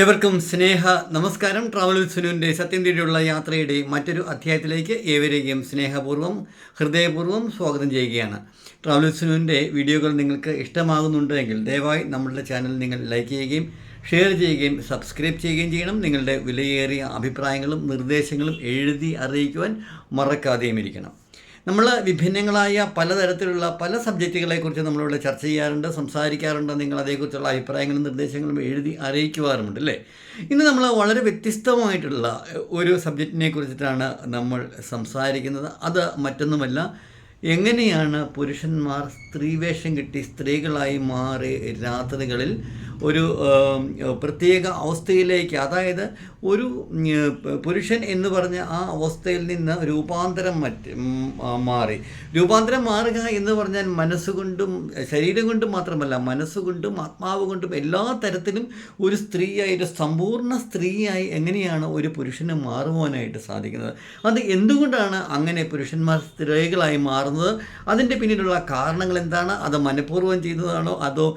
ഏവർക്കും സ്നേഹ നമസ്കാരം. Travel with സുനുവിന്റെ സത്യം തേടിയുള്ള യാത്രയുടെ മറ്റൊരു അധ്യായത്തിലേക്ക് ഏവരെയും സ്നേഹപൂർവം ഹൃദയപൂർവം സ്വാഗതം ചെയ്യുകയാണ്. ട്രാവൽ സുനുവിന്റെ വീഡിയോകൾ നിങ്ങൾക്ക് ഇഷ്ടമാകുന്നുണ്ടെങ്കിൽ ദയവായി നമ്മളുടെ ചാനൽ നിങ്ങൾ ലൈക്ക് ചെയ്യുകയും ഷെയർ ചെയ്യുകയും സബ്സ്ക്രൈബ് ചെയ്യുകയും ചെയ്യണം. നിങ്ങളുടെ വിലയേറിയ അഭിപ്രായങ്ങളും നിർദ്ദേശങ്ങളും എഴുതി അറിയിക്കുവാൻ മറക്കാതെയും ഇരിക്കണം നമ്മൾ വിഭിന്നങ്ങളായ പലതരത്തിലുള്ള പല സബ്ജക്റ്റുകളെക്കുറിച്ച് നമ്മളിവിടെ ചർച്ച ചെയ്യാറുണ്ട് സംസാരിക്കാറുണ്ട്. നിങ്ങൾ അതേക്കുറിച്ചുള്ള അഭിപ്രായങ്ങളും നിർദ്ദേശങ്ങളും എഴുതി അറിയിക്കുവാറുമുണ്ട് അല്ലേ? ഇന്ന് നമ്മൾ വളരെ വ്യത്യസ്തമായിട്ടുള്ള ഒരു സബ്ജക്റ്റിനെ കുറിച്ചിട്ടാണ് നമ്മൾ സംസാരിക്കുന്നത്. അത് മറ്റൊന്നുമല്ല എങ്ങനെയാണ് പുരുഷന്മാർ സ്ത്രീവേഷം കിട്ടി സ്ത്രീകളായി മാറി രാത്രികളിൽ ഒരു പ്രത്യേക അവസ്ഥയിലേക്ക് അതായത് ഒരു പുരുഷൻ എന്ന് പറഞ്ഞ ആ അവസ്ഥയിൽ നിന്ന് രൂപാന്തരം മറ്റ് മാറി. രൂപാന്തരം മാറുക എന്ന് പറഞ്ഞാൽ മനസ്സുകൊണ്ടും ശരീരം കൊണ്ടും മാത്രമല്ല മനസ്സുകൊണ്ടും ആത്മാവ് കൊണ്ടും എല്ലാ തരത്തിലും ഒരു സ്ത്രീയായി ഒരു സമ്പൂർണ സ്ത്രീയായി എങ്ങനെയാണ് ഒരു പുരുഷന് മാറുവാനായിട്ട് സാധിക്കുന്നത്? അത് എന്തുകൊണ്ടാണ് അങ്ങനെ പുരുഷന്മാർ സ്ത്രീകളായി മാറുന്നത്? അതിന്റെ പിന്നിലുള്ള കാരണങ്ങൾ എന്താണ്? അത് മനഃപൂർവം ചെയ്യുന്നതാണോ? അതോ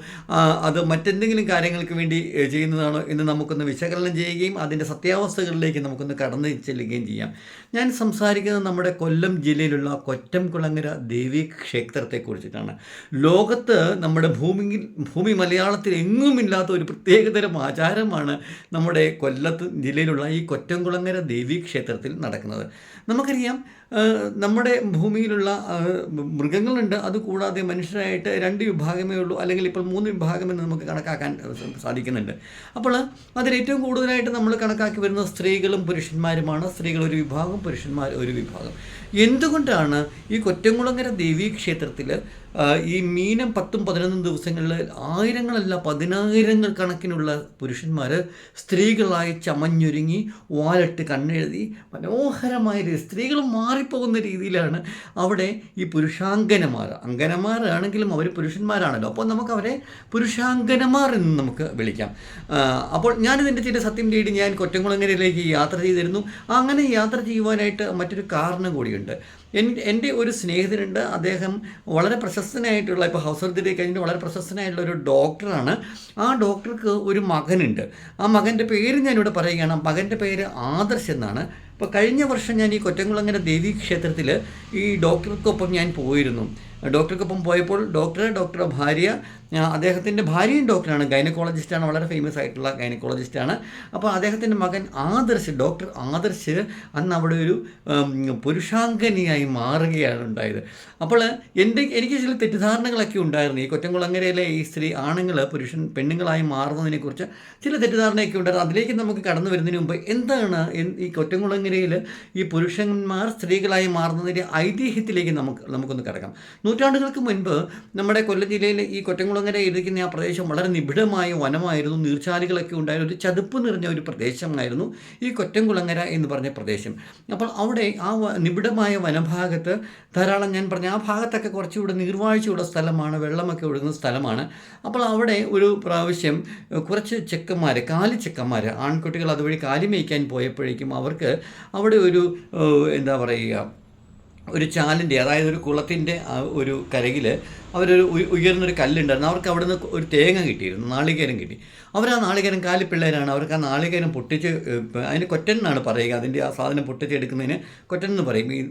അത് മറ്റെന്തെങ്കിലും കാര്യങ്ങൾക്ക് വേണ്ടി ചെയ്യുന്നതാണ് എന്ന് നമുക്കൊന്ന് വിശകലനം ചെയ്യുകയും അതിന്റെ സത്യാവസ്ഥകളിലേക്ക് നമുക്കൊന്ന് കടന്നു ചെല്ലുകയും ചെയ്യാം. ഞാൻ സംസാരിക്കുന്നത് നമ്മുടെ കൊല്ലം ജില്ലയിലുള്ള കൊറ്റംകുളങ്ങര ദേവി ക്ഷേത്രത്തെക്കുറിച്ചിട്ടാണ്. ലോകത്ത് നമ്മുടെ ഭൂമിയിൽ ഭൂമി മലയാളത്തിൽ എങ്ങുമില്ലാത്ത ഒരു പ്രത്യേകതരം ആചാരമാണ് നമ്മുടെ കൊല്ലത്ത് ജില്ലയിലുള്ള ഈ കൊറ്റംകുളങ്ങര ദേവി ക്ഷേത്രത്തിൽ നടക്കുന്നത്. നമുക്കറിയാം നമ്മുടെ ഭൂമിയിലുള്ള മൃഗങ്ങളുണ്ട്. അതുകൂടാതെ മനുഷ്യരായിട്ട് രണ്ട് വിഭാഗമേ ഉള്ളൂ. അല്ലെങ്കിൽ ഇപ്പോൾ മൂന്ന് വിഭാഗമെന്ന് നമുക്ക് കണക്കാക്കാൻ സാധിക്കുന്നുണ്ട്. അപ്പോൾ അതിൽ ഏറ്റവും കൂടുതലായിട്ട് നമ്മൾ കണക്കാക്കി വരുന്ന സ്ത്രീകളും പുരുഷന്മാരുമാണ്. സ്ത്രീകൾ ഒരു വിഭാഗം പുരുഷന്മാർ ഒരു വിഭാഗം. എന്തുകൊണ്ടാണ് ഈ കൊറ്റംകുളങ്ങര ദേവീ ക്ഷേത്രത്തിൽ ഈ മീനം പത്തും പതിനൊന്നും ദിവസങ്ങളിൽ ആയിരങ്ങളല്ല പതിനായിരങ്ങൾ കണക്കിനുള്ള പുരുഷന്മാർ സ്ത്രീകളായി ചമഞ്ഞൊരുങ്ങി വാലിട്ട് കണ്ണെഴുതി മനോഹരമായ രീതി സ്ത്രീകൾ മാറിപ്പോകുന്ന രീതിയിലാണ് അവിടെ ഈ പുരുഷാങ്കനമാർ അങ്കനമാരാണെങ്കിലും അവർ പുരുഷന്മാരാണല്ലോ. അപ്പോൾ നമുക്ക് അവരെ പുരുഷാങ്കനമാർ എന്ന് നമുക്ക് വിളിക്കാം. അപ്പോൾ ഞാനിതിന്റെ ചില സത്യം തേടി ഞാൻ കൊറ്റംകുളങ്ങരയിലേക്ക് യാത്ര ചെയ്തിരുന്നു. അങ്ങനെ യാത്ര ചെയ്യുവാനായിട്ട് മറ്റൊരു കാരണം കൂടിയുണ്ട്. എന്റെ ഒരു സ്നേഹിതനുണ്ട്. അദ്ദേഹം വളരെ പ്രശസ്തനായിട്ടുള്ള ഇപ്പോൾ ഹൗസ് സർജറി കഴിഞ്ഞിട്ട് വളരെ പ്രശസ്തനായിട്ടുള്ള ഒരു ഡോക്ടറാണ്. ആ ഡോക്ടർക്ക് ഒരു മകനുണ്ട്. ആ മകന്റെ പേര് ഞാനിവിടെ പറയുകയാണ്. മകന്റെ പേര് ആദർശ് എന്നാണ്. ഇപ്പോൾ കഴിഞ്ഞ വർഷം ഞാൻ ഈ കൊറ്റംകുളങ്ങര ദേവീ ക്ഷേത്രത്തിൽ ഈ ഡോക്ടർക്കൊപ്പം ഞാൻ പോയിരുന്നു. ഡോക്ടർക്കൊപ്പം പോയപ്പോൾ ഡോക്ടർ ഡോക്ടറുടെ ഭാര്യ അദ്ദേഹത്തിന്റെ ഭാര്യയും ഡോക്ടറാണ്. ഗൈനക്കോളജിസ്റ്റാണ് വളരെ ഫേമസ് ആയിട്ടുള്ള ഗൈനക്കോളജിസ്റ്റാണ്. അപ്പോൾ അദ്ദേഹത്തിന്റെ മകൻ ആദർശ് ഡോക്ടർ ആദർശ് അന്ന് അവിടെ ഒരു പുരുഷാംഗനിയായി മാറുകയാണ് ഉണ്ടായത്. അപ്പോൾ എന്റെ എനിക്ക് ചില തെറ്റിദ്ധാരണകളൊക്കെ ഉണ്ടായിരുന്നു. ഈ കൊറ്റംകുളങ്ങരയിലെ ഈ സ്ത്രീ ആണുങ്ങൾ പുരുഷൻ പെണ്ണുങ്ങളായി മാറുന്നതിനെക്കുറിച്ച് ചില തെറ്റിദ്ധാരണയൊക്കെ ഉണ്ടായിരുന്നു. അതിലേക്ക് നമുക്ക് കടന്നു വരുന്നതിന് മുമ്പ് എന്താണ് ഈ കൊറ്റംകുളങ്ങരയിൽ ഈ പുരുഷന്മാർ സ്ത്രീകളായി മാറുന്നതിന്റെ ഐതിഹ്യത്തിലേക്ക് നമുക്ക് നമുക്കൊന്ന് കിടക്കാം. നൂറ്റാണ്ടുകൾക്ക് മുൻപ് നമ്മുടെ കൊല്ലം ജില്ലയിൽ ഈ കൊറ്റംകുളങ്ങര ഇരിക്കുന്ന ആ പ്രദേശം വളരെ നിബിഡമായ വനമായിരുന്നു. നീർച്ചാലികളൊക്കെ ഉണ്ടായിരുന്ന ഒരു ചതുപ്പ് നിറഞ്ഞ ഒരു പ്രദേശമായിരുന്നു ഈ കൊറ്റംകുളങ്ങര എന്ന് പറഞ്ഞ പ്രദേശം. അപ്പോൾ അവിടെ ആ നിബിഡമായ വനഭാഗത്ത് ധാരാളം ഞാൻ പറഞ്ഞ ആ ഭാഗത്തൊക്കെ കുറച്ചുകൂടെ നീർവാഴ്ചയുള്ള സ്ഥലമാണ് വെള്ളമൊക്കെ ഒഴുകുന്ന സ്ഥലമാണ്. അപ്പോൾ അവിടെ ഒരു പ്രാവശ്യം കുറച്ച് ചെക്കന്മാർ കാലി ചെക്കന്മാർ ആൺകുട്ടികൾ അതുവഴി കാലി മേയ്ക്കാൻ പോയപ്പോഴേക്കും അവർക്ക് അവിടെ ഒരു എന്താ പറയുക ഒരു ചാലിന്റെ അതായത് ഒരു കുളത്തിന്റെ ഒരു കരകിൽ അവരൊരു ഉയ- ഉയർന്നൊരു കല്ലുണ്ടായിരുന്നു. അവർക്ക് അവിടെ നിന്ന് ഒരു തേങ്ങ കിട്ടിയിരുന്നു നാളികേരം കിട്ടി. അവർ ആ നാളികേരം കാലിപ്പിള്ളേരാണ്. അവർക്ക് ആ നാളികേരം പൊട്ടിച്ച് അതിന് കൊറ്റൻ എന്നാണ് പറയുക. അതിന്റെ ആ സാധനം പൊട്ടിച്ചെടുക്കുന്നതിന് കൊറ്റൻ എന്ന് പറയും. ഈ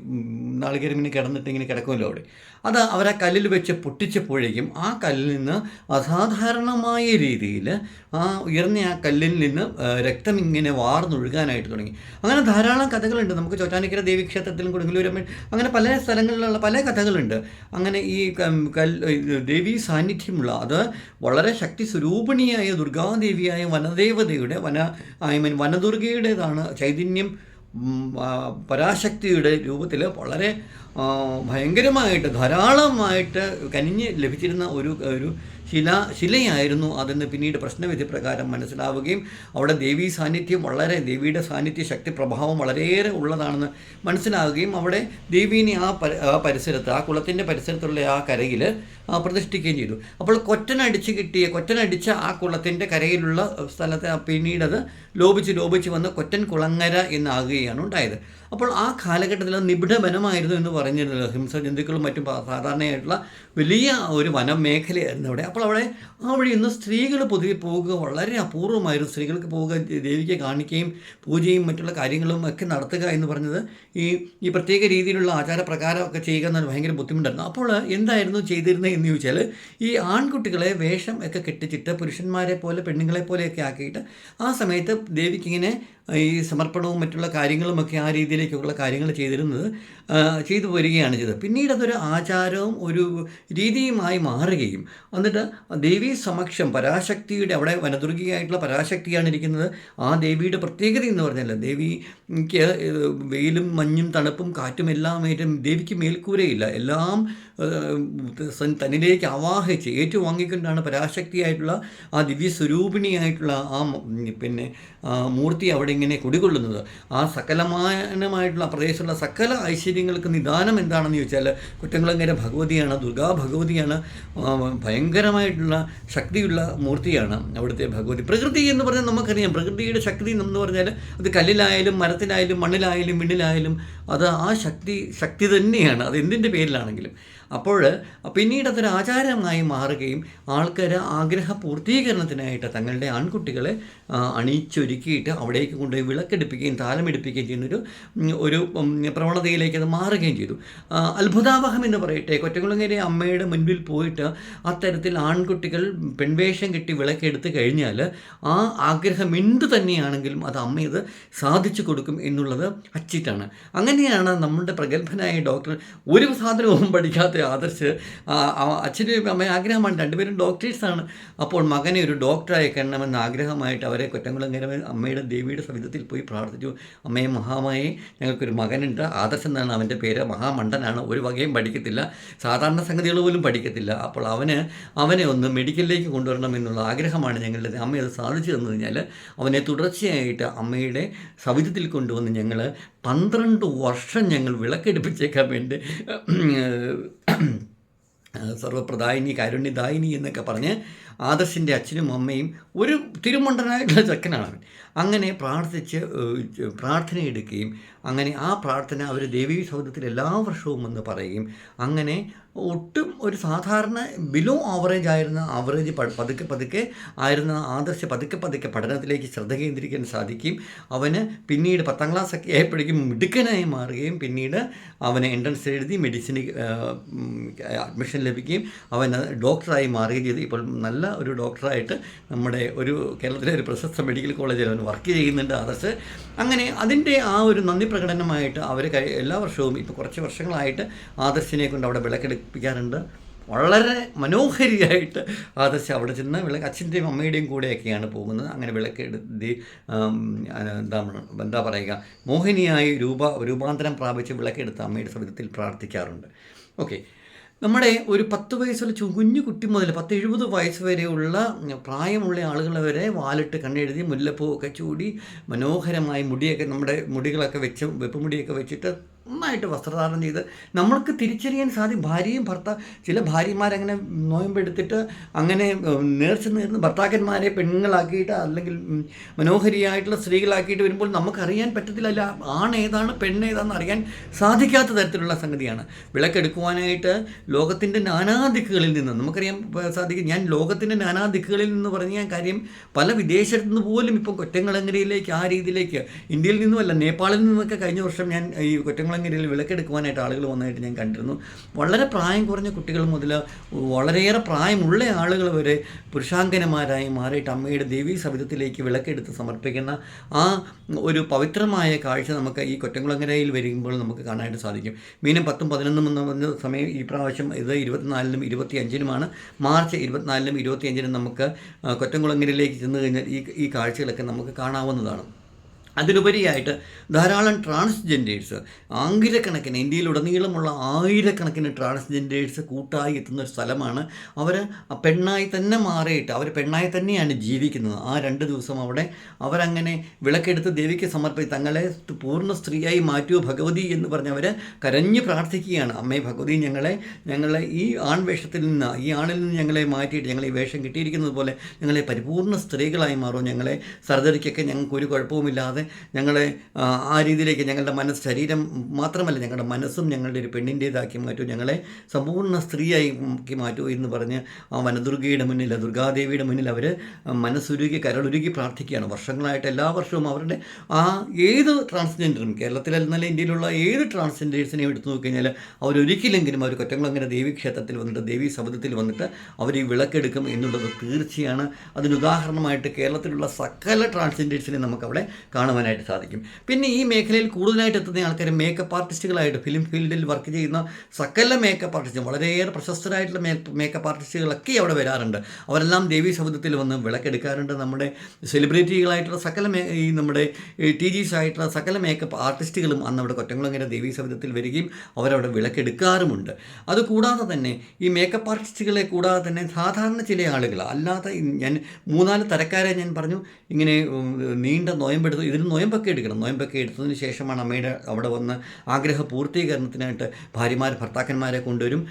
നാളികേരം ഇങ്ങനെ കിടന്നിട്ട് ഇങ്ങനെ കിടക്കുമല്ലോ അവിടെ. അത് അവരെ കല്ലിൽ വെച്ച് പൊട്ടിച്ചപ്പോഴേക്കും ആ കല്ലിൽ നിന്ന് അസാധാരണമായ രീതിയിൽ ആ ഉയർന്ന ആ കല്ലിൽ നിന്ന് രക്തം ഇങ്ങനെ വാർന്നൊഴുകാനായിട്ട് തുടങ്ങി. അങ്ങനെ ധാരാളം കഥകളുണ്ട്. നമുക്ക് ചോറ്റാനിക്കര ദേവീക്ഷേത്രത്തിലും കൊടുങ്ങലൂരമ്മ അങ്ങനെ പല സ്ഥലങ്ങളിലുള്ള പല കഥകളുണ്ട്. അങ്ങനെ ഈ കല്ല് ദേവി സാന്നിധ്യമുള്ള അത് വളരെ ശക്തി സ്വരൂപിണിയായ ദുർഗാദേവിയായ വനദേവതയുടെ വന ഐ മീൻ വനദുർഗയുടേതാണ് ചൈതന്യം പരാശക്തിയുടെ രൂപത്തിൽ വളരെ ഭയങ്കരമായിട്ട് ധാരാളമായിട്ട് കനിഞ്ഞ് ലഭിച്ചിരുന്ന ഒരു ഒരു ശില ശിലയായിരുന്നു അതെന്ന് പിന്നീട് പ്രശ്നവിധി പ്രകാരം മനസ്സിലാവുകയും അവിടെ ദേവീ സാന്നിധ്യം വളരെ ദേവിയുടെ സാന്നിധ്യ ശക്തി പ്രഭാവം വളരെയേറെ ഉള്ളതാണെന്ന് മനസ്സിലാവുകയും അവിടെ ദേവീനെ ആ പരിസരത്ത് ആ കുളത്തിന്റെ പരിസരത്തുള്ള ആ കരയിൽ പ്രതിഷ്ഠിക്കുകയും ചെയ്തു. അപ്പോൾ കൊറ്റനടിച്ച് കിട്ടിയ കൊറ്റനടിച്ച ആ കുളത്തിന്റെ കരയിലുള്ള സ്ഥലത്ത് പിന്നീടത് ലോപിച്ച് ലോപിച്ച് വന്ന് കൊറ്റൻ കുളങ്ങര എന്നാകുകയാണ് ഉണ്ടായത്. അപ്പോൾ ആ കാലഘട്ടത്തിൽ നിബിഡവനമായിരുന്നു നിബിഡ എന്ന് പറഞ്ഞിരുന്നത് ഹിംസ ജന്തുക്കളും മറ്റും സാധാരണയായിട്ടുള്ള വലിയ ഒരു വനം മേഖലയായിരുന്നു അവിടെ. അപ്പോൾ അവിടെ ആ വഴി ഇന്ന് സ്ത്രീകൾ പൊതുവെ പോകുക വളരെ അപൂർവമായിരുന്നു. സ്ത്രീകൾക്ക് പോവുക ദേവിക്ക് കാണിക്കുകയും പൂജയും മറ്റുള്ള കാര്യങ്ങളും ഒക്കെ നടത്തുക എന്ന് പറഞ്ഞത് ഈ ഈ പ്രത്യേക രീതിയിലുള്ള ആചാരപ്രകാരമൊക്കെ ചെയ്യുക എന്നാൽ ഭയങ്കര ബുദ്ധിമുട്ടായിരുന്നു. അപ്പോൾ എന്തായിരുന്നു ചെയ്തിരുന്നത് എന്ന് ചോദിച്ചാൽ ഈ ആൺകുട്ടികളെ വേഷം ഒക്കെ കെട്ടിച്ചിട്ട് പുരുഷന്മാരെ പോലെ പെണ്ണുങ്ങളെ പോലെയൊക്കെ ആക്കിയിട്ട് ആ സമയത്ത് ദേവിക്ക് ഇങ്ങനെ ഈ സമർപ്പണവും മറ്റുള്ള കാര്യങ്ങളുമൊക്കെ ആ രീതിയിലേക്കുള്ള കാര്യങ്ങൾ ചെയ്തിരുന്നത് ചെയ്തു വരികയാണ് ചെയ്തത്. പിന്നീട് അതൊരു ആചാരവും ഒരു രീതിയുമായി മാറുകയും എന്നിട്ട് ദേവീ സമക്ഷം പരാശക്തിയുടെ അവിടെ വനദുർഗിയായിട്ടുള്ള പരാശക്തിയാണ് ഇരിക്കുന്നത്. ആ ദേവിയുടെ പ്രത്യേകത എന്ന് പറഞ്ഞാൽ ദേവിക്ക് വെയിലും മഞ്ഞും തണുപ്പും കാറ്റും എല്ലാം ഏറ്റും ദേവിക്ക് മേൽക്കൂരയില്ല. എല്ലാം തന്നിലേക്ക് ആവാഹിച്ച് ഏറ്റുവാങ്ങിക്കൊണ്ടാണ് പരാശക്തിയായിട്ടുള്ള ആ ദിവ്യ സ്വരൂപിണിയായിട്ടുള്ള ആ പിന്നെ മൂർത്തി അവിടെ ഇങ്ങനെ കുടികൊള്ളുന്നത്. ആ സകലമാനമായിട്ടുള്ള പ്രദേശമുള്ള സകല ഐശ്വര്യങ്ങൾക്ക് നിദാനം എന്താണെന്ന് ചോദിച്ചാൽ കുറ്റംകുളങ്ങര ഭഗവതിയാണ് ദുർഗാ ഭഗവതിയാണ് ഭയങ്കരമായിട്ടുള്ള ശക്തിയുള്ള മൂർത്തിയാണ് അവിടുത്തെ ഭഗവതി. പ്രകൃതി എന്ന് പറഞ്ഞാൽ നമുക്കറിയാം. പ്രകൃതിയുടെ ശക്തി എന്ന് പറഞ്ഞാൽ അത് കല്ലിലായാലും മരത്തിലായാലും മണ്ണിലായാലും വിണ്ണിലായാലും അത് ആ ശക്തി ശക്തി തന്നെയാണ്. അത് എന്തിന്റെ പേരിലാണെങ്കിലും. അപ്പോൾ പിന്നീട് അതൊരു ആചാരമായി മാറുകയും ആൾക്കാർ ആഗ്രഹ പൂർത്തീകരണത്തിനായിട്ട് തങ്ങളുടെ ആൺകുട്ടികളെ അണിയിച്ചൊരുക്കിയിട്ട് അവിടേക്ക് കൊണ്ടുപോയി വിളക്കെടുപ്പിക്കുകയും താലമെടുപ്പിക്കുകയും ചെയ്യുന്നൊരു ഒരു പ്രവണതയിലേക്ക് അത് മാറുകയും ചെയ്തു. അത്ഭുതാവഹം എന്ന് പറയട്ടെ കൊറ്റകുളങ്ങരെ അമ്മയുടെ മുൻപിൽ പോയിട്ട് അത്തരത്തിൽ ആൺകുട്ടികൾ പെൺവേഷം കെട്ടി വിളക്കെടുത്ത് കഴിഞ്ഞാൽ ആ ആഗ്രഹം എന്തു തന്നെയാണെങ്കിലും അത് അമ്മയത് സാധിച്ചു കൊടുക്കും എന്നുള്ളത് അച്ചിട്ടാണ് അങ്ങനെയാണ് നമ്മുടെ പ്രഗത്ഭനായ ഡോക്ടർ ഒരു സാധനവും പഠിക്കാത്ത ആദർശ് അച്ഛനും അമ്മയും ആഗ്രഹമാണ്. രണ്ടുപേരും ഡോക്ടേഴ്സാണ് അപ്പോൾ മകനെ ഒരു ഡോക്ടറായി കാണണമെന്ന ആഗ്രഹമായിട്ട് അവരെ കൊറ്റംകുളങ്ങര അമ്മയുടെ ദേവിയുടെ സവിധത്തിൽ പോയി പ്രാർത്ഥിച്ചു. അമ്മയെ മഹാമായി ഞങ്ങൾക്കൊരു മകനുണ്ട്. ആദർശ് എന്നാണ് അവന്റെ പേര്. മഹാമണ്ഡനാണ് ഒരു വകയും പഠിക്കത്തില്ല. സാധാരണ സംഗതികൾ പോലും പഠിക്കത്തില്ല. അപ്പോൾ അവന് അവനെ ഒന്ന് മെഡിക്കലിലേക്ക് കൊണ്ടുവരണം എന്നുള്ള ആഗ്രഹമാണ് ഞങ്ങളുടെ അമ്മ അത് സാധിച്ചു തന്നു കഴിഞ്ഞാൽ അവനെ തുടർച്ചയായിട്ട് അമ്മയുടെ സവിധത്തിൽ കൊണ്ടുവന്ന് ഞങ്ങൾ പന്ത്രണ്ട് വർഷം ഞങ്ങൾ വിളക്കെടുപ്പിച്ചേക്കാൻ വേണ്ടി സർവപ്രദായിനി കാരുണ്യദായിനി എന്നൊക്കെ പറഞ്ഞ് ആദർശിന്റെ അച്ഛനും അമ്മയും ഒരു തിരുമണ്ടനായിട്ടുള്ള ചെക്കനാണ് അവൻ അങ്ങനെ പ്രാർത്ഥിച്ച് ഏഹ്, പ്രാർത്ഥന എടുക്കുകയും അങ്ങനെ ആ പ്രാർത്ഥന അവർ ദേവീ സൗദത്തിൽ എല്ലാ വർഷവും വന്ന് പറയുകയും അങ്ങനെ ഒട്ടും ഒരു സാധാരണ ബിലോ ആവറേജ് ആയിരുന്ന ആവറേജ് പതുക്കെ പതുക്കെ ആയിരുന്ന ആദർശ പതുക്കെ പതുക്കെ പഠനത്തിലേക്ക് ശ്രദ്ധ കേന്ദ്രീകരിക്കാൻ സാധിക്കും. അവന് പിന്നീട് പത്താം ക്ലാസ് ഒക്കെ ആയപ്പോഴേക്കും മിടുക്കനായി മാറുകയും പിന്നീട് അവന് എൻട്രൻസ് എഴുതി മെഡിസിന് അഡ്മിഷൻ ലഭിക്കുകയും അവൻ ഡോക്ടറായി മാറുകയും ചെയ്തു. ഇപ്പോൾ നല്ല ഒരു ഡോക്ടറായിട്ട് നമ്മുടെ ഒരു കേരളത്തിലെ ഒരു പ്രശസ്ത മെഡിക്കൽ കോളേജിൽ അവൻ വർക്ക് ചെയ്യുന്നുണ്ട് ആദർശ്. അങ്ങനെ അതിന്റെ ആ ഒരു നന്ദി പ്രകടനമായിട്ട് അവർ എല്ലാ വർഷവും ഇപ്പോൾ കുറച്ച് വർഷങ്ങളായിട്ട് ആദർശിനെ കൊണ്ട് അവിടെ വിളക്കെടുപ്പിക്കാറുണ്ട് വളരെ മനോഹരിയായിട്ട് ആദർശ അവിടെ ചെന്ന് വിളക്ക് അച്ഛന്റെയും അമ്മയുടെയും കൂടെയൊക്കെയാണ് പോകുന്നത്. അങ്ങനെ വിളക്കെടുത്ത് ആം, എന്താണ് എന്താ പറയുക മോഹിനിയായി രൂപ രൂപാന്തരം പ്രാപിച്ച് വിളക്കെടുത്ത് അമ്മയുടെ സമയത്തിൽ പ്രാർത്ഥിക്കാറുണ്ട്. ഓക്കെ. നമ്മുടെ ഒരു പത്ത് വയസ്സുള്ള കുഞ്ഞു കുട്ടി മുതൽ പത്ത് എഴുപത് വയസ്സ് വരെയുള്ള പ്രായമുള്ള ആളുകൾ വരെ വാലിട്ട് കണ്ണെഴുതി മുല്ലപ്പൂ ഒക്കെ ചൂടി മനോഹരമായി മുടിയൊക്കെ നമ്മുടെ മുടികളൊക്കെ വെച്ച് വെപ്പുമുടിയൊക്കെ വെച്ചിട്ട് നന്നായിട്ട് വസ്ത്രധാരണം ചെയ്ത് നമ്മൾക്ക് തിരിച്ചറിയാൻ സാധിക്കും. ഭാര്യയും ഭർത്താവ് ചില ഭാര്യമാരങ്ങനെ നോയമ്പെടുത്തിട്ട് അങ്ങനെ നേർച്ച നേർന്ന് ഭർത്താക്കന്മാരെ പെണ്ണുങ്ങളാക്കിയിട്ട് അല്ലെങ്കിൽ മനോഹരിയായിട്ടുള്ള സ്ത്രീകളാക്കിയിട്ട് വരുമ്പോൾ നമുക്കറിയാൻ പറ്റത്തില്ല അല്ല പെണ്ണേതാണെന്ന് അറിയാൻ സാധിക്കാത്ത തരത്തിലുള്ള സംഗതിയാണ്. വിളക്കെടുക്കുവാനായിട്ട് ലോകത്തിന്റെ നാനാദിക്കുകളിൽ നിന്ന് നമുക്കറിയാൻ സാധിക്കും. ഞാൻ ലോകത്തിന്റെ നാനാദിക്കുകളിൽ നിന്ന് പറഞ്ഞ കാര്യം പല വിദേശത്തു നിന്ന് പോലും ഇപ്പം കൊറ്റങ്ങളങ്ങരയിലേക്ക് ആ രീതിയിലേക്ക് ഇന്ത്യയിൽ നിന്നുമല്ല നേപ്പാളിൽ നിന്നൊക്കെ കഴിഞ്ഞ വർഷം ഞാൻ ഈ കൊറ്റംകുളങ്ങരയിൽ വിളക്കെടുക്കുവാനായിട്ട് ആളുകൾ വന്നതായിട്ട് ഞാൻ കണ്ടിരുന്നു. വളരെ പ്രായം കുറഞ്ഞ കുട്ടികൾ മുതൽ വളരെയേറെ പ്രായമുള്ള ആളുകൾ വരെ പുരുഷാങ്കനമാരായി മാറിയിട്ട് അമ്മയുടെ ദേവീ സവിധത്തിലേക്ക് വിളക്കെടുത്ത് സമർപ്പിക്കുന്ന ആ ഒരു പവിത്രമായ കാഴ്ച നമുക്ക് ഈ കൊറ്റംകുളങ്ങരയിൽ വരുമ്പോൾ നമുക്ക് കാണാനായിട്ട് സാധിക്കും. മീനം പത്തും പതിനൊന്നും എന്ന് പറഞ്ഞ സമയം ഈ പ്രാവശ്യം ഇത് ഇരുപത്തിനാലിനും ഇരുപത്തി അഞ്ചിനുമാണ് മാർച്ച് ഇരുപത്തിനാലിനും ഇരുപത്തി അഞ്ചിനും നമുക്ക് കൊറ്റംകുളങ്ങരയിലേക്ക് ചെന്ന് കഴിഞ്ഞാൽ ഈ ഈ കാഴ്ചകളൊക്കെ നമുക്ക് കാണാവുന്നതാണ്. അതിലുപരിയായിട്ട് ധാരാളം ട്രാൻസ്ജെൻഡേഴ്സ് ആയിരക്കണക്കിന് ഇന്ത്യയിലുടനീളമുള്ള ആയിരക്കണക്കിന് ട്രാൻസ്ജെൻഡേഴ്സ് കൂട്ടായി എത്തുന്ന ഒരു സ്ഥലമാണ്. അവർ പെണ്ണായി തന്നെ മാറിയിട്ട് അവർ പെണ്ണായി തന്നെയാണ് ജീവിക്കുന്നത്. ആ രണ്ട് ദിവസം അവിടെ അവരങ്ങനെ വിളക്കെടുത്ത് ദേവിക്ക് സമർപ്പിച്ച് തങ്ങളെ പൂർണ സ്ത്രീയായി മാറ്റൂ ഭഗവതി എന്ന് പറഞ്ഞ് അവർ കരഞ്ഞു പ്രാർത്ഥിക്കുകയാണ്. അമ്മേ ഭഗവതി ഞങ്ങളെ ഞങ്ങളെ ഈ ആൺവേഷത്തിൽ നിന്ന് ഈ ആണിൽ നിന്ന് ഞങ്ങളെ മാറ്റിയിട്ട് ഞങ്ങൾ ഈ വേഷം കിട്ടിയിരിക്കുന്നത് പോലെ ഞങ്ങളെ പരിപൂർണ സ്ത്രീകളായി മാറും. ഞങ്ങളെ സർജറിക്കൊക്കെ ഞങ്ങൾക്ക് ഒരു കുഴപ്പവുമില്ലാതെ ഞങ്ങളെ ആ, രീതിയിലേക്ക് ഞങ്ങളുടെ മനസ്സ് ശരീരം മാത്രമല്ല ഞങ്ങളുടെ മനസ്സും ഞങ്ങളുടെ ഒരു പെണ്ണിന്റേതാക്കി മാറ്റൂ ഞങ്ങളെ സമ്പൂർണ സ്ത്രീയായി ആക്കി മാറ്റൂ എന്ന് പറഞ്ഞ് ആ വനദുർഗയുടെ മുന്നിൽ ദുർഗാദേവിയുടെ മുന്നിൽ അവർ മനസ്സുരുകി കരളുരുകി പ്രാർത്ഥിക്കുകയാണ്. വർഷങ്ങളായിട്ട് എല്ലാ വർഷവും അവരുടെ ആ ഏത് ട്രാൻസ്ജെൻഡറും കേരളത്തിലല്ല ഇന്ത്യയിലുള്ള ഏത് ട്രാൻസ്ജെൻഡേഴ്സിനെയും എടുത്തു നോക്കിക്കഴിഞ്ഞാൽ അവരൊരിക്കലെങ്കിലും അവർ കൊറ്റംകുളങ്ങര ദേവി ക്ഷേത്രത്തിൽ വന്നിട്ട് ദേവി സബദത്തിൽ വന്നിട്ട് അവർ ഈ വിളക്കെടുക്കും എന്നുള്ളത് തീർച്ചയാണ്. അതിനുദാഹരണമായിട്ട് കേരളത്തിലുള്ള സകല ട്രാൻസ്ജെൻഡേഴ്സിനെ നമുക്ക് അവിടെ കാണുവാനായിട്ട് സാധിക്കും. പിന്നെ ഈ മേഖലയിൽ കൂടുതലായിട്ട് എത്തുന്ന ആൾക്കാർ മേക്കപ്പ് ആർട്ടിസ്റ്റുകളായിട്ട് ഫിലിം ഫീൽഡിൽ വർക്ക് ചെയ്യുന്ന സകല മേക്കപ്പ് ആർട്ടിസ്റ്റും വളരെയേറെ പ്രശസ്തരായിട്ടുള്ള മേക്കപ്പ് ആർട്ടിസ്റ്റുകളൊക്കെ അവിടെ വരാറുണ്ട്. അവരെല്ലാം ദേവി സമുദ്രത്തിൽ വന്ന് വിളക്കെടുക്കാറുണ്ട്. നമ്മുടെ സെലിബ്രിറ്റികളായിട്ടുള്ള സകല മേ ഈ നമ്മുടെ ടി ജീസ് ആയിട്ടുള്ള സകല മേക്കപ്പ് ആർട്ടിസ്റ്റുകളും അന്ന് അവിടെ കൊറ്റംകുളങ്ങര ദേവി സമുദ്രത്തിൽ വരികയും അവരവിടെ വിളക്കെടുക്കാറുമുണ്ട്. അതുകൂടാതെ തന്നെ ഈ മേക്കപ്പ് ആർട്ടിസ്റ്റുകളെ കൂടാതെ തന്നെ സാധാരണ ചില ആളുകൾ അല്ലാതെ ഞാൻ മൂന്നാൽ തരക്കാരെ ഞാൻ പറഞ്ഞു. ഇങ്ങനെ നീണ്ട നോയമ്പെടുത്ത് ഇതിന് നോയമ്പൊക്കെ എടുക്കണം. നോയമ്പൊക്കെ എടുത്തതിന് ശേഷമാണ് അമ്മയുടെ അവിടെ വന്ന് ആഗ്രഹ പൂർത്തീകരണത്തിനായിട്ട് ഭാര്യമാർ ഭർത്താക്കന്മാരെ കൊണ്ടുവരും.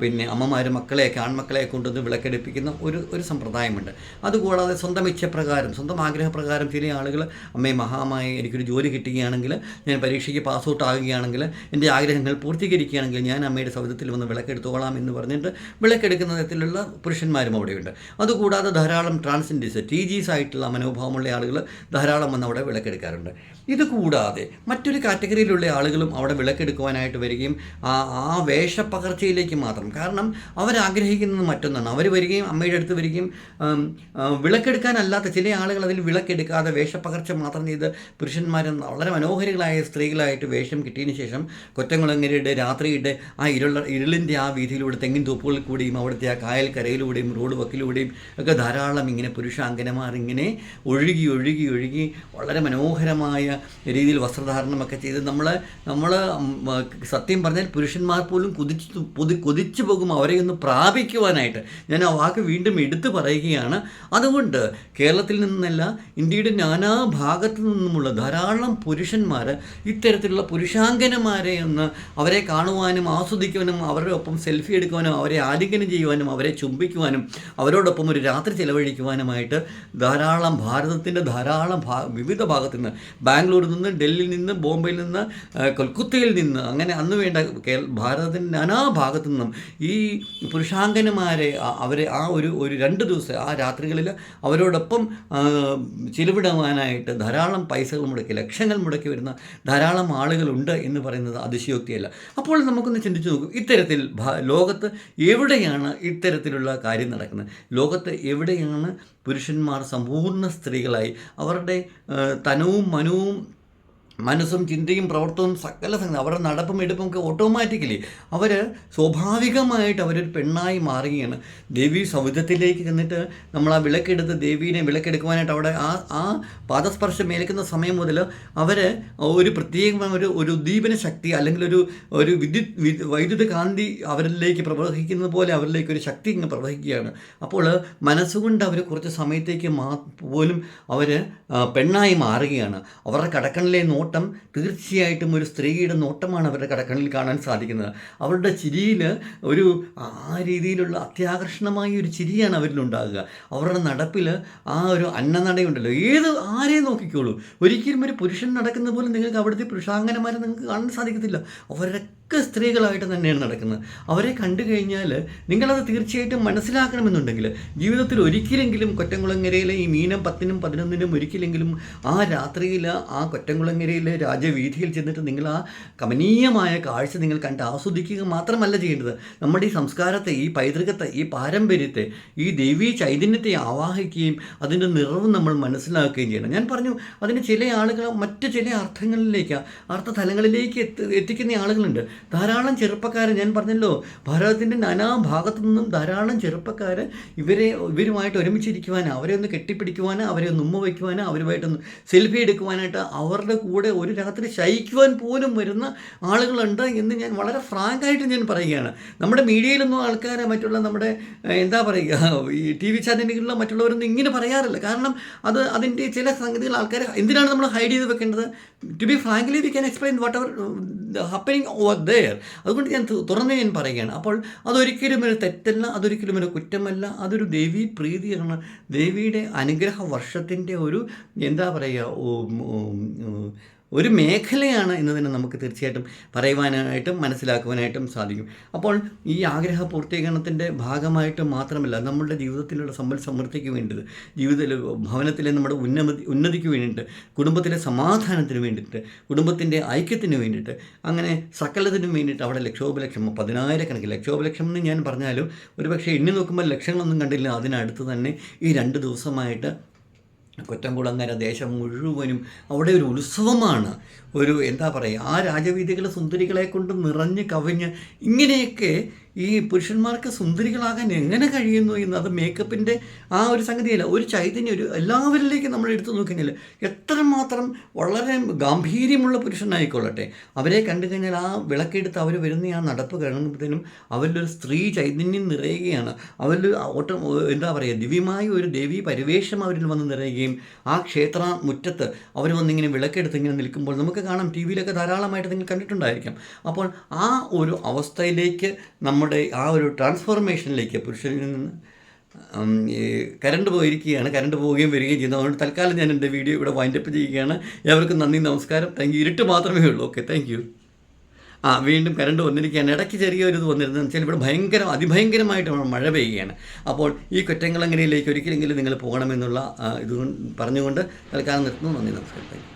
പിന്നെ അമ്മമാർ മക്കളെയൊക്കെ ആൺമക്കളെ കൊണ്ടുവന്ന് വിളക്കെടുപ്പിക്കുന്ന ഒരു ഒരു സമ്പ്രദായമുണ്ട്. അതുകൂടാതെ സ്വന്തം ഇച്ഛപ്രകാരം സ്വന്തം ആഗ്രഹപ്രകാരം ചില ആളുകൾ അമ്മയെ മഹാമായി എനിക്കൊരു ജോലി കിട്ടുകയാണെങ്കിൽ ഞാൻ പരീക്ഷയ്ക്ക് പാസ് ഔട്ട് ആകുകയാണെങ്കിൽ എന്റെ ആഗ്രഹങ്ങൾ പൂർത്തീകരിക്കുകയാണെങ്കിൽ ഞാൻ അമ്മയുടെ സൗദത്തിൽ വന്ന് വിളക്കെടുത്തോളാം എന്ന് പറഞ്ഞിട്ട് വിളക്കെടുക്കുന്ന തരത്തിലുള്ള പുരുഷന്മാരും അവിടെയുണ്ട്. അതുകൂടാതെ ധാരാളം ട്രാൻസ്ജെൻഡേഴ്സ് ടി ജീസ് ആയിട്ടുള്ള മനോഭാവമുള്ള ആളുകൾ ധാരാളം വന്ന് അവിടെ വിളക്കെടുക്കാറുണ്ട് ഇത് കൂടാതെ മറ്റൊരു കാറ്റഗറിയിലുള്ള ആളുകളും അവിടെ വിളക്കെടുക്കുവാനായിട്ട് വരികയും ആ ആ വേഷപ്പകർച്ചയിലേക്ക് മാത്രം. കാരണം അവരാഗ്രഹിക്കുന്നത് മറ്റൊന്നാണ്. അവർ വരികയും അമ്മയുടെ അടുത്ത് വരികയും വിളക്കെടുക്കാനല്ലാത്ത ചില ആളുകൾ അതിൽ വിളക്കെടുക്കാതെ വേഷപ്പകർച്ച മാത്രം ചെയ്ത് പുരുഷന്മാരെന്ന വളരെ മനോഹരികളായ സ്ത്രീകളായിട്ട് വേഷം കിട്ടിയതിന് ശേഷം കൊറ്റംകുളങ്ങരയുടെ രാത്രിയുടെ ആ ഇരുള ഇരുളിന്റെ ആ വീതിയിലൂടെ തെങ്ങിൻ തോപ്പുകളിൽ കൂടിയും അവിടുത്തെ ആ കായൽ കരയിലൂടെയും റോഡ് വക്കിലൂടെയും ഒക്കെ ധാരാളം ഇങ്ങനെ പുരുഷാംഗനമാർ ഇങ്ങനെ ഒഴുകി ഒഴുകി ഒഴുകി വളരെ മനോഹരമായ രീതിയിൽ വസ്ത്രധാരണമൊക്കെ ചെയ്ത് നമ്മൾ നമ്മൾ സത്യം പറഞ്ഞാൽ പുരുഷന്മാർ പോലും കുതിച്ച് പൊതി കൊതിച്ചു പോകും അവരെ ഒന്ന് പ്രാപിക്കുവാനായിട്ട്. ഞാൻ ആ വാക്ക് വീണ്ടും എടുത്തു പറയുകയാണ്. അതുകൊണ്ട് കേരളത്തിൽ നിന്നല്ല ഇന്ത്യയുടെ നാനാ ഭാഗത്തു നിന്നുമുള്ള ധാരാളം പുരുഷന്മാർ ഇത്തരത്തിലുള്ള പുരുഷാംഗനമാരെ ഒന്ന് അവരെ കാണുവാനും ആസ്വദിക്കുവാനും അവരുടെ ഒപ്പം സെൽഫി എടുക്കുവാനും അവരെ ആലിംഗനം ചെയ്യുവാനും അവരെ ചുംബിക്കുവാനും അവരോടൊപ്പം ഒരു രാത്രി ചെലവഴിക്കുവാനുമായിട്ട് ധാരാളം ഭാരതത്തിന്റെ ധാരാളം വിവിധ ഭാഗത്തു നിന്ന് ബാംഗ്ലൂരിൽ നിന്ന് ഡൽഹിയിൽ നിന്ന് ബോംബെയിൽ നിന്ന് കൊൽക്കത്തയിൽ നിന്ന് അങ്ങനെ അന്ന് വേണ്ട കേരള ഭാരതത്തിന്റെ നാനാ ഭാഗത്തു നിന്നും ഈ പുരുഷാങ്കനമാരെ അവരെ ആ ഒരു ഒരു രണ്ട് ദിവസം ആ രാത്രികളിൽ അവരോടൊപ്പം ചിലവിടുവാനായിട്ട് ധാരാളം പൈസകൾ മുടക്കി ലക്ഷങ്ങൾ മുടക്കി വരുന്ന ധാരാളം ആളുകളുണ്ട് എന്ന് പറയുന്നത് അതിശയോക്തിയല്ല. അപ്പോൾ നമുക്കൊന്ന് ചിന്തിച്ചു നോക്കും ഇത്തരത്തിൽ ലോകത്ത് എവിടെയാണ് ഇത്തരത്തിലുള്ള കാര്യം നടക്കുന്നത്? ലോകത്ത് എവിടെയാണ് പുരുഷന്മാർ സമ്പൂർണ സ്ത്രീകളായി അവരുടെ ആ, തനവും മനവും മനസ്സും ചിന്തയും പ്രവർത്തനവും സകല സംഗതി അവരുടെ നടപ്പും എടുപ്പും ഒക്കെ ഓട്ടോമാറ്റിക്കലി അവർ സ്വാഭാവികമായിട്ട് അവരൊരു പെണ്ണായി മാറുകയാണ്. ദേവി സൗധത്തിലേക്ക് ചെന്നിട്ട് നമ്മൾ ആ വിളക്കെടുത്ത് ദേവീനെ വിളക്കെടുക്കുവാനായിട്ട് അവിടെ ആ ആ പാദസ്പർശം ഏൽക്കുന്ന സമയം മുതൽ അവർ ഒരു പ്രത്യേകമായ ഒരു ഒരു ഉദ്ദീപന ശക്തി അല്ലെങ്കിൽ ഒരു ഒരു വിദ്യുത് വൈദ്യുത കാന്തി അവരിലേക്ക് പ്രവഹിക്കുന്നത് പോലെ അവരിലേക്ക് ഒരു ശക്തി ഇങ്ങനെ പ്രവഹിക്കുകയാണ്. അപ്പോൾ മനസ്സുകൊണ്ട് അവർ കുറച്ച് സമയത്തേക്ക് മാ പോലും അവർ പെണ്ണായി മാറുകയാണ്. അവരുടെ കടക്കണിലെ നോട്ടം തീർച്ചയായിട്ടും ഒരു സ്ത്രീയുടെ നോട്ടമാണ് അവരുടെ കടക്കണിൽ കാണാൻ സാധിക്കുന്നത്. അവരുടെ ചിരിയിൽ ഒരു ആ രീതിയിലുള്ള അത്യാകർഷണമായ ഒരു ചിരിയാണ് അവരിലുണ്ടാകുക അവരുടെ നടപ്പിൽ ആ ഒരു അന്നനടയുണ്ടല്ലോ. ഏത് ആരെയും നോക്കിക്കോളൂ. ഒരിക്കലും ഒരു പുരുഷൻ നടക്കുന്ന പോലും നിങ്ങൾക്ക് അവിടുത്തെ പുരുഷാങ്കനമാരെ നിങ്ങൾക്ക് കാണാൻ സാധിക്കത്തില്ല. അവരൊക്കെ സ്ത്രീകളായിട്ട് തന്നെയാണ് നടക്കുന്നത്. അവരെ കണ്ടു കഴിഞ്ഞാൽ നിങ്ങളത് തീർച്ചയായിട്ടും മനസ്സിലാക്കണമെന്നുണ്ടെങ്കിൽ ജീവിതത്തിൽ ഒരിക്കലെങ്കിലും കൊറ്റംകുളങ്ങരയിലെ ഈ മീനം പത്തിനും പതിനൊന്നിനും ഒരിക്കലെങ്കിലും ആ രാത്രിയിൽ ആ കൊറ്റംകുളങ്ങരയിലെ രാജവീഥിയിൽ ചെന്നിട്ട് നിങ്ങൾ ആ കമനീയമായ കാഴ്ച നിങ്ങൾ കണ്ട് ആസ്വദിക്കുക മാത്രമല്ല ചെയ്യേണ്ടത്. നമ്മുടെ ഈ സംസ്കാരത്തെ ഈ പൈതൃകത്തെ ഈ പാരമ്പര്യത്തെ ഈ ദൈവീ ചൈതന്യത്തെ ആവാഹിക്കുകയും അതിന്റെ നിറവ് നമ്മൾ മനസ്സിലാക്കുകയും ചെയ്യണം. ഞാൻ പറഞ്ഞു അതിന് ചില ആളുകൾ മറ്റ് ചില അർത്ഥങ്ങളിലേക്ക് അർത്ഥതലങ്ങളിലേക്ക് എത്തി എത്തിക്കുന്ന ആളുകളുണ്ട്. ധാരാളം ചെറുപ്പക്കാർ ഞാൻ പറഞ്ഞല്ലോ ഭാരതത്തിന്റെ നാനാ ഭാഗത്തു നിന്നും ധാരാളം ചെറുപ്പക്കാർ ഇവരെ ഇവരുമായിട്ട് ഒരുമിച്ചിരിക്കുവാൻ അവരെ ഒന്ന് കെട്ടിപ്പിടിക്കുവാൻ അവരെ ഒന്ന് ഉമ്മ വയ്ക്കുവാൻ അവരുമായിട്ടൊന്ന് സെൽഫി എടുക്കുവാനായിട്ട് അവരുടെ കൂടെ ഒരു രാത്രി ശയിക്കുവാൻ പോലും വരുന്ന ആളുകളുണ്ട് എന്ന് ഞാൻ വളരെ ഫ്രാങ്കായിട്ട് ഞാൻ പറയുകയാണ്. നമ്മുടെ മീഡിയയിലൊന്നും ആൾക്കാരെ മറ്റുള്ള നമ്മുടെ എന്താ പറയുക ഈ ടി വി ചാനലുകളിലുള്ള മറ്റുള്ളവരൊന്നും ഇങ്ങനെ പറയാറില്ല. കാരണം അത് അതിന്റെ ചില സംഗതികൾ ആൾക്കാർ എന്തിനാണ് നമ്മൾ ഹൈഡ് ചെയ്ത് വെക്കേണ്ടത്? To be frankly we can explain what are happening there അതുകൊണ്ട് ഞാൻ തുറന്ന് ഞാൻ പറയുകയാണ്. അപ്പോൾ അതൊരിക്കലും ഒരു തെറ്റല്ല അതൊരിക്കലും ഒരു കുറ്റമല്ല. അതൊരു ദേവീ പ്രീതിയാണ്. ദേവിയുടെ അനുഗ്രഹ വർഷത്തിന്റെ ഒരു എന്താ പറയുക ഒരു മേഖലയാണ് എന്ന് തന്നെ നമുക്ക് തീർച്ചയായിട്ടും പറയുവാനായിട്ടും മനസ്സിലാക്കുവാനായിട്ടും സാധിക്കും. അപ്പോൾ ഈ ആഗ്രഹ പൂർത്തീകരണത്തിന്റെ ഭാഗമായിട്ട് മാത്രമല്ല നമ്മുടെ ജീവിതത്തിലുള്ള സമ്പൽ സമൃദ്ധിക്ക് വേണ്ടിയിട്ട് ജീവിതത്തിൽ ഭവനത്തിലെ നമ്മുടെ ഉന്നതി ഉന്നതിക്ക് വേണ്ടിയിട്ട് കുടുംബത്തിലെ സമാധാനത്തിന് വേണ്ടിയിട്ട് കുടുംബത്തിന്റെ ഐക്യത്തിന് വേണ്ടിയിട്ട് അങ്ങനെ സകലത്തിനും വേണ്ടിയിട്ട് അവിടെ ലക്ഷോപലക്ഷം പതിനായിരക്കണക്കിന് ലക്ഷോപലക്ഷം എന്ന് ഞാൻ പറഞ്ഞാലും ഒരുപക്ഷെ എണ്ണി നോക്കുമ്പോൾ ലക്ഷങ്ങളൊന്നും കണ്ടില്ല. അതിനടുത്ത് തന്നെ ഈ രണ്ട് ദിവസമായിട്ട് കൊറ്റംകുളങ്ങര ദേശം മുഴുവനും അവിടെ ഒരു ഉത്സവമാണ്. ഒരു എന്താ പറയുക ആ രാജവീതികളെ സുന്ദരികളെ കൊണ്ട് നിറഞ്ഞ് കവിഞ്ഞ് ഇങ്ങനെയൊക്കെ ഈ പുരുഷന്മാർക്ക് സുന്ദരികളാകാൻ എങ്ങനെ കഴിയുന്നു എന്ന് അത് മേക്കപ്പിന്റെ ആ ഒരു സംഗതിയല്ല. ഒരു ചൈതന്യം ഒരു എല്ലാവരിലേക്കും നമ്മൾ എടുത്തു നോക്കിക്കഴിഞ്ഞാൽ എത്രമാത്രം വളരെ ഗാംഭീര്യമുള്ള പുരുഷനായിക്കൊള്ളട്ടെ. അവരെ കണ്ടു കഴിഞ്ഞാൽ ആ വിളക്കെടുത്ത് അവർ വരുന്ന ആ നടപ്പ് കാണുമ്പോഴത്തേനും അവരിലൊരു സ്ത്രീ ചൈതന്യം നിറയുകയാണ്. അവരിൽ ഓട്ടം എന്താ പറയുക ദിവ്യമായ ഒരു ദേവീ പരിവേഷം അവരിൽ വന്ന് നിറയുകയും ആ ക്ഷേത്ര മുറ്റത്ത് അവർ വന്നിങ്ങനെ വിളക്കെടുത്ത് ഇങ്ങനെ നിൽക്കുമ്പോൾ നമുക്ക് കാണാം ടി വിയിലൊക്കെ ധാരാളമായിട്ട് നിങ്ങൾ കണ്ടിട്ടുണ്ടായിരിക്കാം. അപ്പോൾ ആ ഒരു അവസ്ഥയിലേക്ക് നമ്മുടെ ആ ഒരു ട്രാൻസ്ഫോർമേഷനിലേക്ക് പുരുഷനിൽ നിന്ന് ഈ കരണ്ട് പോയിരിക്കുകയാണ്. കരണ്ട് പോവുകയും വരികയും ചെയ്യുന്നു. അതുകൊണ്ട് തൽക്കാലം ഞാൻ എന്റെ വീഡിയോ ഇവിടെ വൈൻഡപ്പ് ചെയ്യുകയാണ്. ഏവർക്കും നന്ദി നമസ്കാരം. താങ്ക് യു ഇരുട്ട് മാത്രമേ ഉള്ളൂ. ഓക്കെ താങ്ക് യു ആ വീണ്ടും കരണ്ട് വന്നിരിക്കുകയാണ്. ഇടയ്ക്ക് ചെറിയൊരു ഇത് വന്നിരുന്നത് വെച്ചാൽ ഇവിടെ ഭയങ്കര അതിഭയങ്കരമായിട്ട് മഴ പെയ്യുകയാണ്. അപ്പോൾ ഈ കുറ്റങ്ങളെങ്ങനെയിലേക്ക് ഒരിക്കലെങ്കിലും നിങ്ങൾ പോകണമെന്നുള്ള ഇത് പറഞ്ഞുകൊണ്ട് തൽക്കാലം നിർത്തുന്നു. നന്ദി നമസ്കാരം. താങ്ക്